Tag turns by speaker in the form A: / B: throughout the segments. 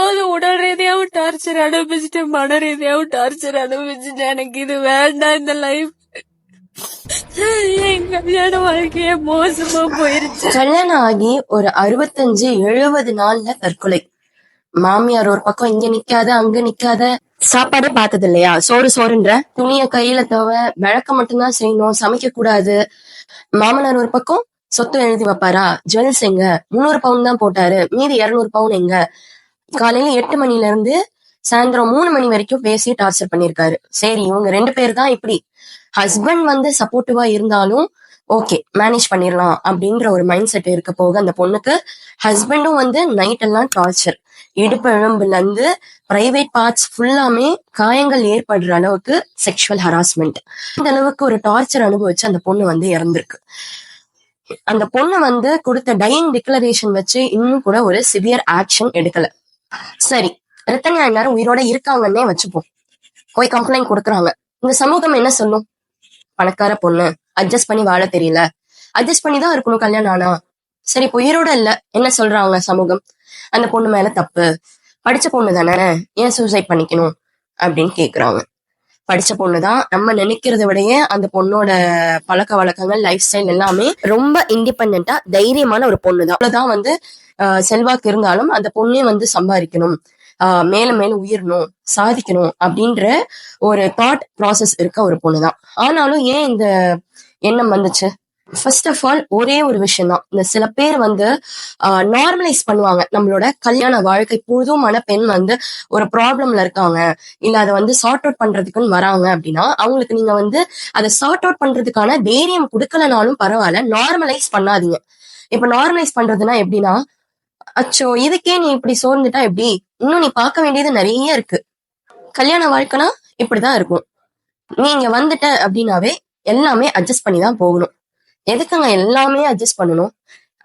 A: போதும் உடல் ரீதியாவும் டார்ச்சர் அனுபவிச்சுட்டேன் மன ரீதியாவும் டார்ச்சர் அனுபவிச்சுட்டேன் எனக்கு இது வேண்டாம் இந்த லைஃப் என் கல்யாண வாழ்க்கையே மோசமா போயிருச்சு.
B: கல்யாணம் ஆகி ஒரு அறுபத்தஞ்சு எழுபது நாள்ல தற்கொலை. மாமியார் ஒரு பக்கம் இங்க நிக்காத அங்க நிக்காத. சாப்பாடே பார்த்தது இல்லையா சோறு சோறுன்ற. துணிய கையில தவ விளக்க மட்டும்தான் செய்யணும் சமைக்க கூடாது. மாமனார் ஒரு பக்கம் சொத்து எழுதி வைப்பாரா? ஜுவல்ஸ் எங்க? முந்நூறு பவுன் தான் போட்டாரு. மீதி இருநூறு பவுன் எங்க? காலையில எட்டு மணில இருந்து சாயந்தரம் மூணு மணி வரைக்கும் பேசி டார்ச்சர் பண்ணிருக்காரு சரி இவங்க ரெண்டு பேர் தான் இப்படி. ஹஸ்பண்ட் வந்து சப்போர்ட்டிவா இருந்தாலும் ஓகே மேனேஜ் பண்ணிடலாம் அப்படின்ற ஒரு மைண்ட் செட் இருக்க போக அந்த பொண்ணுக்கு ஹஸ்பண்டும் வந்து நைட் எல்லாம் டார்ச்சர் இடுப்பெழும்புல இருந்து பிரைவேட் பார்ட்ஸ் ஃபுல்லாமே காயங்கள் ஏற்படுற அளவுக்கு செக்ஷுவல் ஹராஸ்மெண்ட் இந்த அளவுக்கு ஒரு டார்ச்சர் அனுபவிச்சு அந்த பொண்ணு வந்து இறந்திருக்கு. அந்த பொண்ணு வந்து கொடுத்த டையிங் டிக்ளரேஷன் வச்சு இன்னும் கூட ஒரு சிவியர் ஆக்ஷன் எடுக்கல. சரி ரத்தன்யா எல்லாரும் உயிரோட இருக்காங்கன்னே வச்சுப்போம். போய் கம்ப்ளைண்ட் கொடுக்குறாங்க. இந்த சமூகம் என்ன சொல்லும்? பணக்கார பொண்ணு அட்ஜஸ்ட் பண்ணி வாழ தெரியல. அட்ஜஸ்ட் பண்ணி தான் இருக்கணும் கல்யாணம் ஆனா. சரி இப்போ உயிரோட இல்ல. என்ன சொல்றாங்க சமூகம்? அந்த பொண்ணு மேல தப்பு. படிச்ச பொண்ணு தானே ஏன் சூசைட் பண்ணிக்கணும்? அப்படின்னு கேக்குறாங்க. படிச்ச பொண்ணு தான் நம்ம நினைக்கிறத விடையே அந்த பொண்ணோட பழக்க வழக்கங்கள் லைஃப் ஸ்டைல் எல்லாமே ரொம்ப இண்டிபெண்டா தைரியமான ஒரு பொண்ணு தான். அவ்வளவுதான் வந்து செல்வாக்கு இருந்தாலும் அந்த பொண்ணே வந்து சம்பாதிக்கணும். ஆஹ் மேலும் மேலும் உயரணும் சாதிக்கணும் அப்படின்ற ஒரு தாட் ப்ராசஸ் இருக்க ஒரு பொண்ணு தான் ஆனாலும் ஏன் இந்த எண்ணம் வந்துச்சு? ஃபர்ஸ்ட் ஆஃப் ஆல் ஒரே ஒரு விஷயம் தான் இந்த சில பேர் வந்து நார்மலைஸ் பண்ணுவாங்க. நம்மளோட கல்யாண வாழ்க்கை புதுமான பெண் வந்து ஒரு ப்ராப்ளம்ல இருக்காங்க. இல்ல அதை வந்து சார்ட் அவுட் பண்றதுக்குன்னு வராங்க அப்படின்னா அவங்களுக்கு நீங்க வந்து அதை சார்ட் அவுட் பண்றதுக்கான தைரியம் கொடுக்கலனாலும் பரவாயில்ல நார்மலைஸ் பண்ணாதீங்க. இப்ப நார்மலைஸ் பண்றதுன்னா எப்படின்னா அச்சோ இதுக்கே நீ இப்படி சோர்ந்துட்டா எப்படி? இன்னும் நீ பார்க்க வேண்டியது நிறைய இருக்கு. கல்யாண வாழ்க்கைனா இப்படிதான் இருக்கும். நீ இங்க வந்துட்ட அப்படின்னாவே எல்லாமே அட்ஜஸ்ட் பண்ணி தான் போகணும். எதுக்குங்க எல்லாமே அட்ஜஸ்ட் பண்ணணும்?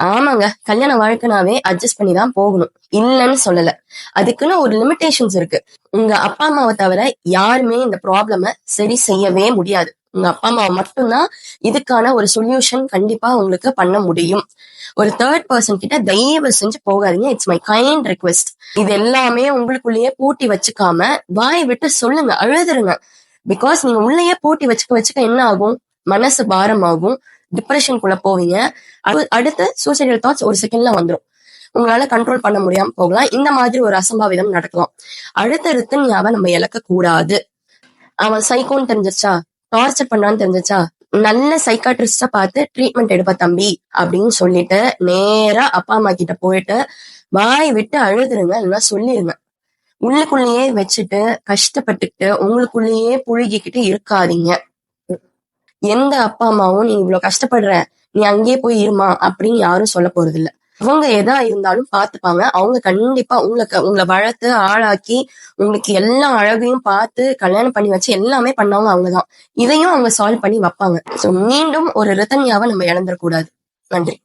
B: ஆமாங்க கல்யாண வாழ்க்கைனாவே அட்ஜஸ்ட் பண்ணி தான் போகணும். இல்லைன்னு சொல்லல. அதுக்குன்னு ஒரு லிமிடேஷன்ஸ் இருக்கு. உங்க அப்பா அம்மாவை தவிர யாருமே இந்த ப்ராப்ளம சரி செய்யவே முடியாது. உங்க அப்பா அம்மா மட்டும்தான் இதுக்கான ஒரு சொல்யூஷன் கண்டிப்பா உங்களுக்கு பண்ண முடியும். ஒரு தேர்ட் பர்சன் கிட்ட தயவு செஞ்சு போகாதீங்க. இட்ஸ் மை கைண்ட் ரெக்வெஸ்ட் இது எல்லாமே உங்களுக்குள்ளேயே பூட்டி வச்சுக்காம வாய் விட்டு சொல்லுங்க அழுதுருங்க. பிகாஸ் நீங்க உள்ளேயே பூட்டி வச்சுக்க வச்சுக்க என்ன ஆகும்? மனசு பாரமாகும். டிப்ரெஷனுக்குள்ள போவீங்க. அடு- அடுத்து சூசைடல் தாட்ஸ் ஒரு செகண்ட்ல வந்துரும். உங்களால கண்ட்ரோல் பண்ண முடியாம போகலாம். இந்த மாதிரி ஒரு அசம்பாவிதம் நடக்கலாம். அடுத்தடுத்து நீ அவன் நம்ம இழக்க கூடாது அவன் சைக்கோன்னு தெரிஞ்சிருச்சா? டார்ச்சர் பண்ணான்னு தெரிஞ்சிச்சா? நல்ல சைக்காட்ரிஸ்டா பார்த்து ட்ரீட்மெண்ட் எடுப்பா தம்பி அப்படின்னு சொல்லிட்டு நேரா அப்பா அம்மா கிட்ட போயிட்டு வாய் விட்டு அழுதுருங்க இல்லைன்னா சொல்லிருங்க. உள்ளுக்குள்ளேயே வச்சுட்டு கஷ்டப்பட்டுக்கிட்டு உங்களுக்குள்ளேயே புழுகிக்கிட்டு இருக்காதீங்க. எந்த அப்பா அம்மாவும் நீ இவ்வளவு கஷ்டப்படுற நீ அங்கேயே போய் இருமா அப்படின்னு யாரும் சொல்ல போறது இல்லை அவங்க எதா இருந்தாலும் பாத்துப்பாங்க. அவங்க கண்டிப்பா உங்களுக்கு உங்களை வளர்த்து ஆளாக்கி உங்களுக்கு எல்லா அழகையும் பார்த்து கல்யாணம் பண்ணி வச்சு எல்லாமே பண்ணவங்க அவங்கதான். இதையும் அவங்க சால்வ் பண்ணி வைப்பாங்க. சோ மீண்டும் ஒரு ரத்தன்யாவை நம்ம இழந்துடக்கூடாது. நன்றி.